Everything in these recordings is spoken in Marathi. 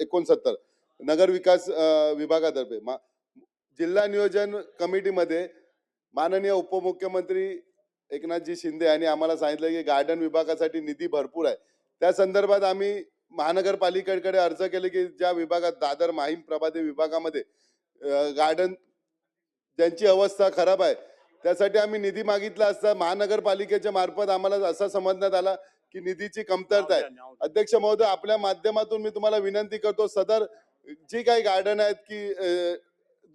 एकोणसत्तर. नगर विकास विभागातर्फे. मा- जिल्हा नियोजन कमिटीमध्ये माननीय उपमुख्यमंत्री एकनाथजी शिंदे यांनी आम्हाला सांगितलं की गार्डन विभागासाठी निधी भरपूर आहे. त्या संदर्भात आम्ही महानगरपालिकेकडे अर्ज केले की ज्या विभागात दादर माहीम प्रभादे विभागामध्ये गार्डन ज्यांची अवस्था खराब आहे त्यासाठी आम्ही निधी मागितला असता महानगरपालिकेच्या मार्फत आम्हाला असं समजण्यात आला की निधीची कमतरता आहे. अध्यक्ष महोदय आपल्या माध्यमातून मी तुम्हाला विनंती करतो सदर जी काही गार्डन आहेत की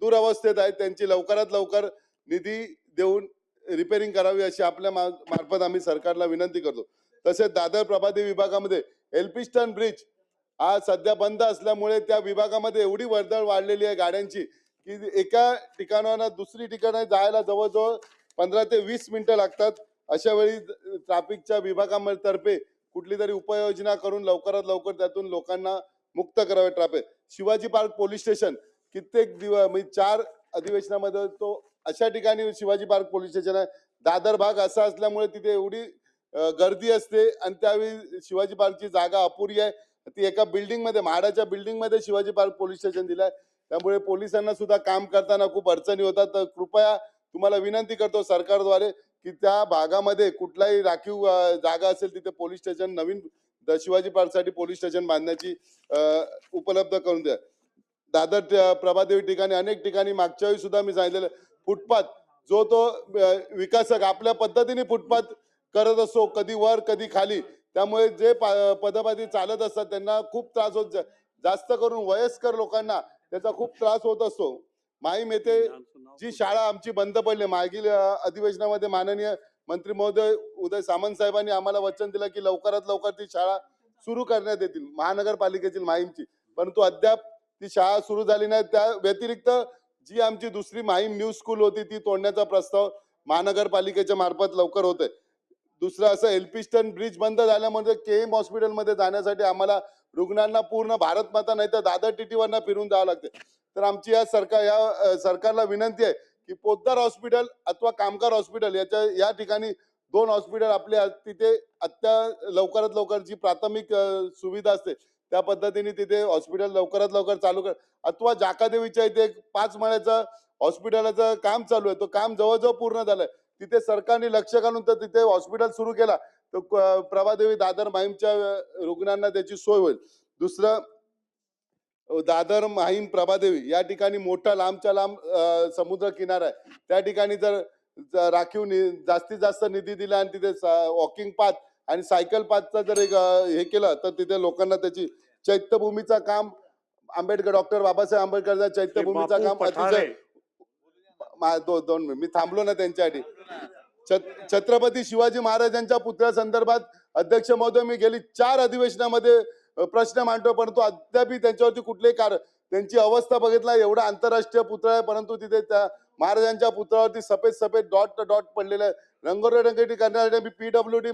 दुरवस्थेत आहेत त्यांची लवकरात लवकर निधी देऊन रिपेअरिंग करावी अशी आपल्या मार्फत आम्ही सरकारला विनंती करतो. तसेच दादर प्रभादेवी विभागामध्ये एल्पिस्टन ब्रिज हा सध्या बंद असल्यामुळे त्या विभागामध्ये एवढी वर्दळ वाढलेली आहे गाड्यांची की एका ठिकाणाला दुसरी ठिकाणी जायला जवळजवळ पंधरा ते वीस मिनिटं लागतात. अशा वेळी ट्रॅफिकच्या विभागातर्फे कुठली तरी उपाययोजना करून लवकरात लवकर त्यातून लोकांना मुक्त करावे traffic. Shivaji park police station कित्येक दिवस म्हणजे चार अधिवेशनामध्ये तो अशा ठिकाणी शिवाजी पार्क पोलीस स्टेशन आहे. दादर भाग असा असल्यामुळे तिथे एवढी गर्दी असते आणि त्यावेळी शिवाजी पार्कची जागा अपुरी आहे. ती एका बिल्डिंगमध्ये म्हाडाच्या बिल्डिंगमध्ये शिवाजी पार्क पोलीस स्टेशन दिलंय. त्यामुळे पोलिसांना सुद्धा काम करताना खूप अडचणी होतात. तर कृपया तुम्हाला विनंती करतो सरकारद्वारे की त्या भागामध्ये कुठलाही राखीव जागा असेल तिथे पोलीस स्टेशन नवीन शिवाजी पार्कसाठी पोलीस स्टेशन बांधण्याची उपलब्ध करून द्या. दादर प्रभादेवी ठिकाणी अनेक ठिकाणी मागच्या वेळी सुद्धा मी सांगितलेलं फुटपाथ जो तो विकासक आपल्या पद्धतीने फुटपाथ करत असतो कधी वर कधी खाली. त्यामुळे जे पदपाती चालत असतात त्यांना खूप त्रास होत जा- जास्त करून वयस्कर लोकांना त्याचा खूप त्रास होत असतो. माहीम येथे जी शाळा आमची बंद पडली. मागील अधिवेशनामध्ये माननीय मंत्री महोदय उदय सामंत साहेबांनी आम्हाला वचन दिलं की लवकरात लवकर ती शाळा सुरू करण्यात येतील. महानगरपालिकेची माहीमची. परंतु अद्याप ती शाळा सुरू झाली नाही. त्या व्यतिरिक्त जी आमची दुसरी माहीम न्यू स्कूल होती ती तोडण्याचा प्रस्ताव महानगरपालिकेच्या मार्फत लवकर होतोय. दुसरं असं एल्पिस्टन ब्रिज बंद झाल्यामुळे के एम हॉस्पिटलमध्ये जाण्यासाठी आम्हाला रुग्णांना पूर्ण भारत माता नाही तर दादर टीटीवरनं फिरून जावं लागते. तर आमची या सरकार या सरकारला विनंती आहे की पोद्दार हॉस्पिटल अथवा कामगार हॉस्पिटल याच्या या ठिकाणी दोन हॉस्पिटल आपले तिथे अत्या लवकरात लवकर जी प्राथमिक सुविधा असते त्या पद्धतीने तिथे हॉस्पिटल लवकरात लवकर चालू कर अथवा जाकादेवीच्या इथे एक पाच माळ्याचं हॉस्पिटलाचं काम चालू आहे तो काम जवळजवळ पूर्ण झालंय. तिथे सरकारने लक्ष घालून तर तिथे हॉस्पिटल सुरू केला. तर प्रभादेवी दादर माहीमच्या रुग्णांना त्याची सोय होईल. दुसरं दादर माहीम प्रभादेवी या ठिकाणी मोठा लांबच्या लांब समुद्र किनारा आहे. त्या ठिकाणी जर राखीव नि- जास्तीत जास्त निधी दिला आणि तिथे वॉकिंग पाथ आणि सायकल पाथचा जर एक हे केलं तर तिथे लोकांना त्याची चैत्यभूमीचं काम आंबेडकर डॉक्टर बाबासाहेब आंबेडकरचा चैत्यभूमीचं काम अतिशय मा- दो- दोन मी थांबलो ना त्यांच्यासाठी. छत्रपती शिवाजी महाराजांच्या पुतळ्या संदर्भात अध्यक्ष महोदय मी गेली चार अधिवेशनामध्ये प्रश्न मांडतो परंतु अद्याप त्यांच्यावरती कुठलेही कार त्यांची अवस्था बघितला एवढा आंतरराष्ट्रीय पुतळा आहे परंतु तिथे त्या महाराजांच्या पुतळ्यावरती सफेद सफेद डॉट डॉट पडलेले आहे. रंगरंगटी करण्यासाठी मी पीडब्ल्यू डी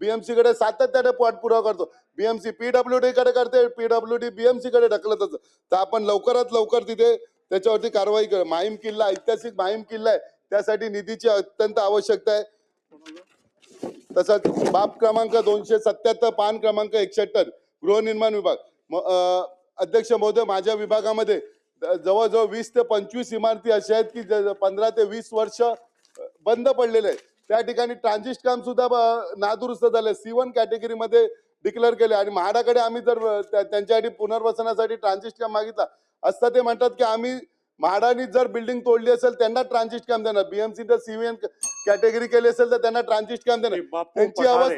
बीएमसी कडे सातत्याने पाठपुरावा करतो. बीएमसी पीडब्ल्यू डी कडे करते पीडब्ल्यू डी बीएमसी कडे ढकलत तर आपण लवकरात लवकर तिथे त्याच्यावरती कारवाई कर. माहीम किल्ला ऐतिहासिक माहीम किल्ला आहे. त्यासाठी निधीची अत्यंत आवश्यकता आहे. तसंच बाब क्रमांक दोनशे सत्याहत्तर पान क्रमांक एकशेहत्तर गृहनिर्माण विभाग. म- अध्यक्ष महोदय माझ्या विभागामध्ये जवळजवळ वीस ते पंचवीस इमारती अशा आहेत की ज- पंधरा ते वीस वर्ष बंद पडलेले आहेत. त्या ठिकाणी ट्रान्झिस्ट काम सुद्धा ब- नादुरुस्त झाले. सी वन कॅटेगरीमध्ये डिक्लेअर केले. आणि म्हाडाकडे आम्ही जर त्यांच्यासाठी पुनर्वसनासाठी ट्रान्झिस्ट काम मागितला असता ते म्हणतात की आम्ही म्हाडानी जर बिल्डिंग तोडली असेल त्यांना ट्रान्झिस्ट काम देणार. बीएमसी जर सीव्हीएन कॅटेगरी केली असेल तर त्यांना ट्रान्झिस्ट काम देणार. त्यांची अवस्था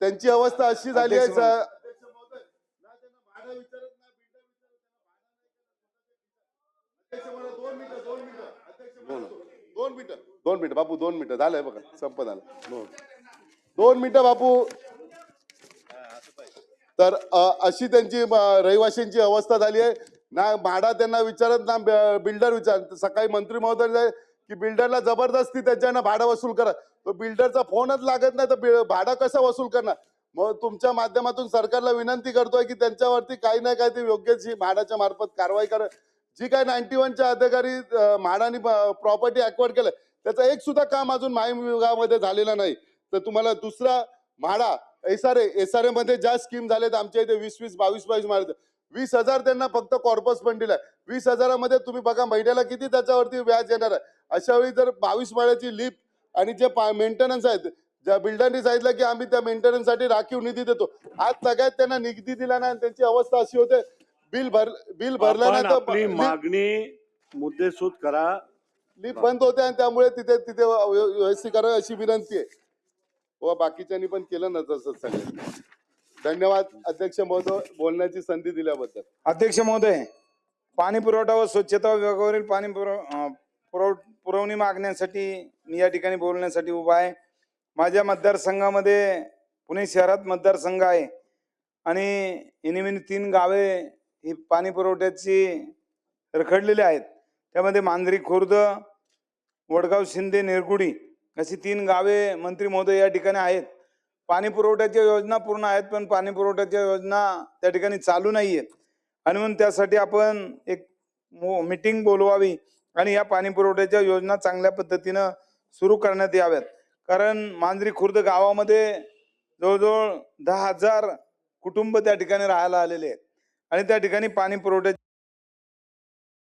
त्यांची अवस्था अशी झाली आहे अध्यक्ष स- दोन मिनिटं दोन मिनिटं बापू दोन मिनिटं. झालंय बघा संपत आलं. हो. दोन मिनिटं बापू. तर अशी त्यांची रहिवाशांची अवस्था झाली आहे. ना भाडा त्यांना विचारत ना बिल्डर विचार सकाळी मंत्री महोदय की बिल्डरला जबरदस्ती त्याच्यानं भाडं वसूल करा. तो बिल्डरचा फोनच लागत नाही तर भाडं कसं वसूल करणार? मग तुमच्या माध्यमातून सरकारला विनंती करतोय की त्यांच्यावरती काही ना काही ते योग्यची भाडाच्या मार्फत कारवाई करा. जी काय नाईन्टी वनच्या अधिकारी म्हाडाने प्रॉपर्टी अक्वायर केलं त्याचं एक सुद्धा काम अजून माहीम विभागामध्ये झालेलं नाही. तर तुम्हाला दुसरा म्हाडा एसआरए एसआरए मध्ये ज्या स्कीम झाल्यात आमच्या इथे वीस वीस बावीस बावीस माळ्यात वीस हजार त्यांना फक्त कॉर्पस फंड दिलाय. वीस हजारामध्ये तुम्ही बघा महिन्याला किती त्याच्यावरती व्याज येणार आहे? अशा वेळी जर बावीस माळ्याची लिफ्ट आणि जे मेंटेनन्स आहेत ज्या बिल्डरनी सांगितलं की आम्ही त्या मेंटेनन्ससाठी राखीव निधी देतो आज सगळ्यात त्यांना निधी दिला नाही आणि त्यांची अवस्था अशी होते बिल भर बिल भरलं नाही तर मागणी मुद्देसूद करा. लिफ्ट बंद होते आणि त्यामुळे तिथे तिथे व्यवस्थित करा अशी विनंती आहे. व बाकीच्यांनी पण केलं ना तसं सगळं. धन्यवाद अध्यक्ष महोदय बोलण्याची संधी दिल्याबद्दल. अध्यक्ष महोदय पाणी पुरवठा व स्वच्छता विभागावरील पाणी पुरव पुरव पुरवणी मागण्यासाठी मी या ठिकाणी बोलण्यासाठी उभा आहे. माझ्या मतदारसंघामध्ये पुणे शहरात मतदारसंघ आहे आणि इनिमिनी तीन गावे ही पाणी पुरवठ्याची रखडलेली आहेत. त्यामध्ये मांजरी खुर्द वडगाव शिंदे निरगुडी अशी तीन गावे मंत्री महोदय या ठिकाणी आहेत. पाणी पुरवठ्याच्या योजना पूर्ण आहेत पण पाणी पुरवठ्याच्या योजना त्या ठिकाणी चालू नाही आहेत आणि म्हणून त्यासाठी आपण एक मीटिंग बोलवावी आणि या पाणी पुरवठ्याच्या योजना चांगल्या पद्धतीनं सुरू करण्यात याव्यात. कारण मांजरी खुर्द गावामध्ये जवळजवळ दहा हजार कुटुंब त्या ठिकाणी राहायला आलेले आहेत. आणि त्या ठिकाणी पाणी पुरवठ्या